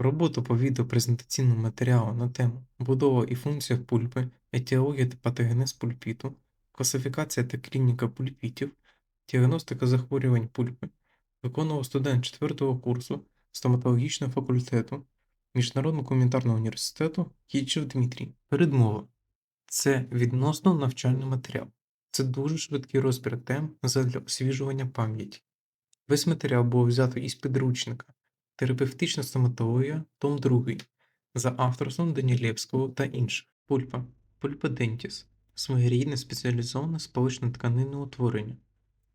Роботу по відеопрезентаційному матеріалу на тему Будова і функція пульпи, етіологія та патогенез пульпіту, класифікація та клініка пульпітів, діагностика захворювань пульпи виконував студент 4 курсу стоматологічного факультету Міжнародного гуманітарного університету Кічев Дмитрій. Передмова. Це відносно навчальний матеріал. Це дуже швидкий розбір тем задля освіжування пам'яті. Весь матеріал було взято із підручника Терапевтична стоматологія, том 2, за авторством Данілєвського та інших. Пульпа. Пульпа дентіс. Своєрідне спеціалізоване сполучне тканинне утворення.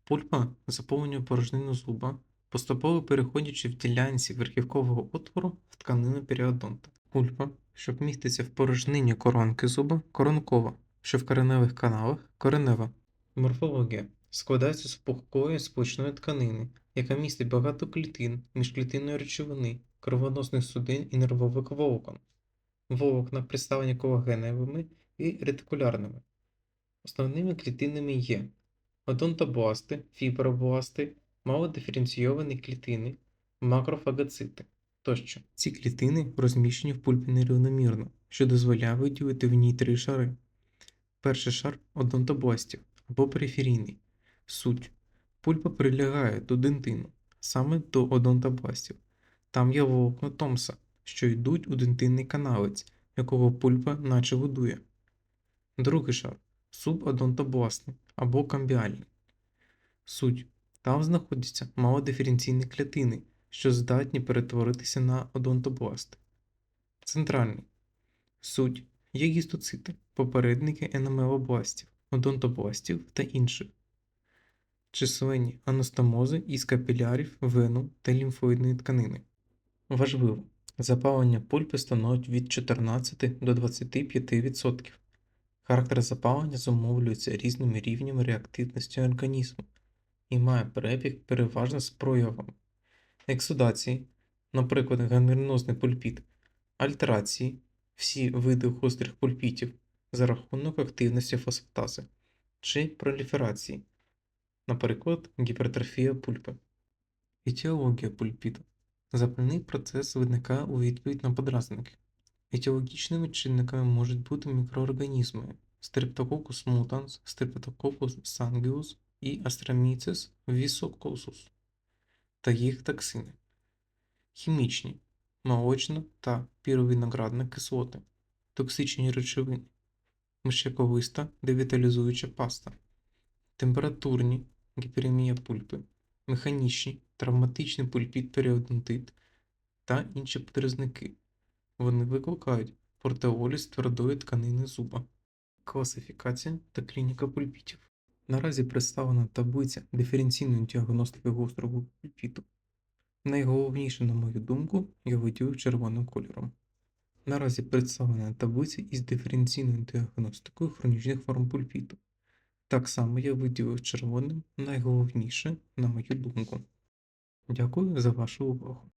Пульпа заповнює порожнину зуба, поступово переходячи в ділянці верхівкового отвору в тканину періодонта. Пульпа, що міститься в порожнині коронки зуба, коронкова, що в кореневих каналах коренева. Морфологія складається з пухкої сполучної тканини, яка містить багато клітин, міжклітинної речовини, кровоносних судин і нервових волокон. Волокна представлені колагеновими і ретикулярними. Основними клітинами є одонтобласти, фібробласти, малодиференційовані клітини, макрофагоцити тощо. Ці клітини розміщені в пульпі нерівномірно, що дозволяє виділити в ній три шари. Перший шар одонтобластів або периферійний. Суть. Пульпа прилягає до дентину, саме до одонтобластів. Там є волокна Томса, що йдуть у дентинний каналець, якого пульпа наче будує. Другий шар субодонтобластний або камбіальний. Суть. Там знаходяться малодиференційні клітини, що здатні перетворитися на одонтобласти. Центральний. Суть є гістоцити, попередники енамелобластів, одонтобластів та інших. Численні анастомози із капілярів, вену та лімфоїдної тканини. Важливо, запалення пульпи становить від 14 до 25%. Характер запалення зумовлюється різними рівнями реактивності організму і має перебіг переважно з проявами ексудації, наприклад, гангренозний пульпіт, альтерації, всі види гострих пульпітів за рахунок активності фосфатази чи проліферації, наприклад, гіпертрофія пульпи. Етіологія пульпіту. Запальний процес виникає у відповідь на подразники. Етіологічними чинниками можуть бути мікроорганізми Streptococcus mutans, Streptococcus sanguis і Asтрomyces viscosus та їх токсини. Хімічні молочна та піровиноградна кислоти, токсичні речовини, мишяковиста девіталізуюча паста, температурні гіперемія пульпи, механічні, травматичний пульпіт періодонтит та інші подразники. Вони викликають портеоліз твердої тканини зуба. Класифікація та клініка пульпітів. Наразі представлена таблиця диференційної діагностики гострого пульпіту. Найголовніше, на мою думку, я виділив червоним кольором. Наразі представлена таблиця із диференційною діагностикою хронічних форм пульпіту. Так само я виділив червоним найголовніше, на мою думку. Дякую за вашу увагу.